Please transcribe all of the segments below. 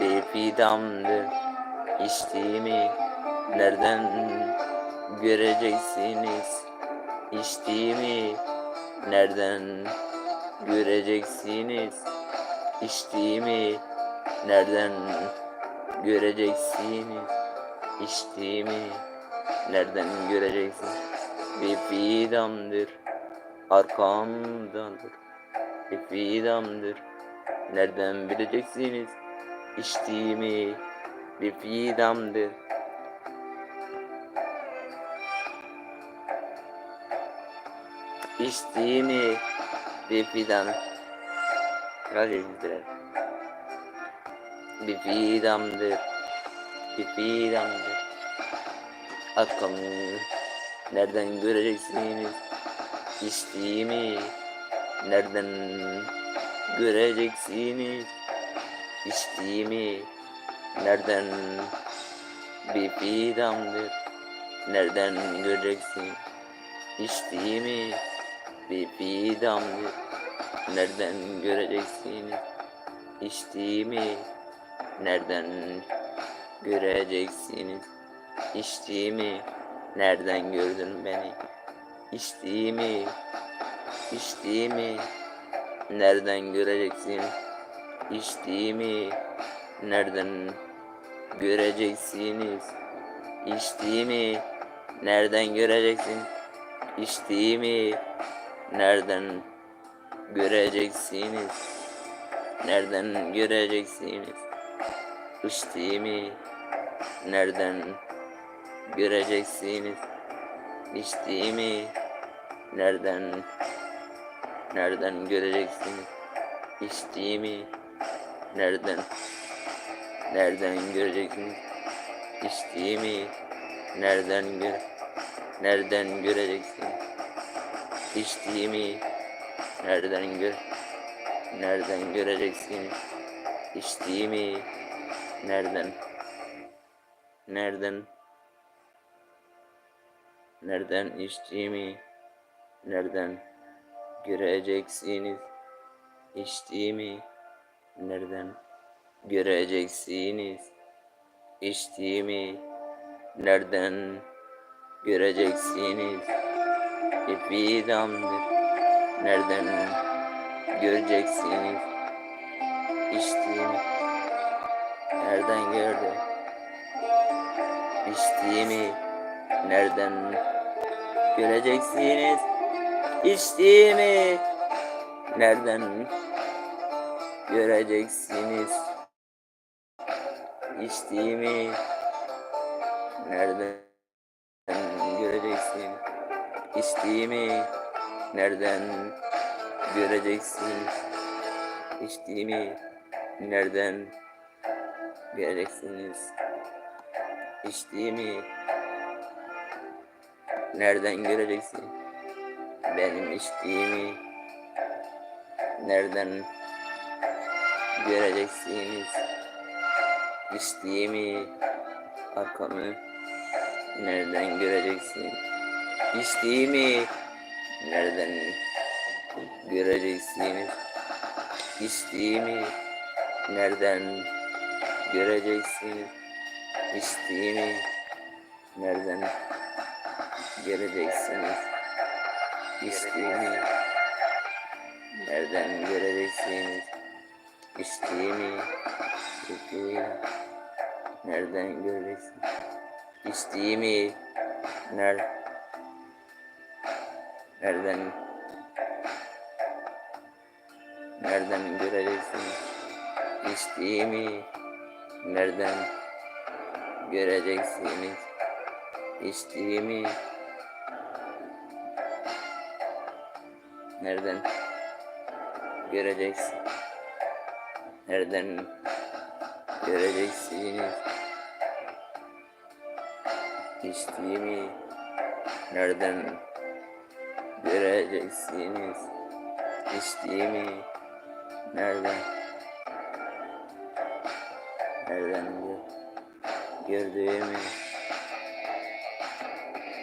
bir fidandır İçtiğimi nereden göreceksiniz? İçtiğimi nereden göreceksiniz? İçtiğimi nereden göreceksiniz? İçtiğimi nereden göreceksiniz? Bir fidandır arkamdadır bir fidandır nereden bileceksiniz içtiğimi bir fidandır içtiğimi bir fidan. Gazeteciler bir fidandır bir fidandır arkamı nereden göreceksiniz? İçtiğimi nereden göreceksiniz içtiğimi nereden bir fidandır? Nereden göreceksin? İçtiğimi bir fidandır. Nereden göreceksiniz içtiğimi nereden göreceksiniz içtiğimi nereden gördün beni? İçtiğimi içtiğimi nereden göreceksin içtiğimi nereden göreceksiniz? İçtiğimi nereden göreceksin? İçtiğimi nereden göreceksiniz? Nereden göreceksiniz? İçtiğimi nereden göreceksiniz? İçtiğimi nereden nereden göreceksiniz? İçtiğimi nereden? Nereden göreceksiniz içtiğimi nereden gör nereden göreceksiniz içtiğimi nereden gör nereden göreceksiniz içtiğimi nereden? Nereden? Nereden içtiğimi nereden göreceksiniz içtiğimi nereden göreceksiniz içtiğimi? Nereden göreceksiniz? Fidandır. Nereden göreceksiniz içtiğimi? Nereden gördü içtiğimi nereden göreceksiniz? İçtiğimi nereden göreceksiniz. İçtiğimi nereden göreceksiniz içtiğimi nereden göreceksiniz içtiğimi nereden göreceksiniz? İçtiğimi nereden göreceksin? Benim içtiğimi nereden göreceksiniz. İçtiğimi arkamı nereden göreceksin? İçtiğimi nereden göreceksiniz içtiğimi nereden göreceksiniz içtiğimi nereden göreceksiniz içtiğimi nereden göreceksiniz içtiğimi içtiğimi nereden göreceksiniz içtiğimi ner nereden nereden göreceksiniz içtiğimi nereden göreceksiniz içtiğimi nereden göreceksin nereden göreceksiniz içtiğimi nereden göreceksiniz? İçtiğimi nereden nereden gör, gördüğümü?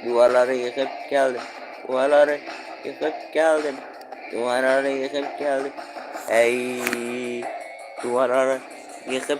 Duvarları yıkıp geldim duvarları yıkıp geldim duvarları yıkıp geldim. Ey duvarları yıkıp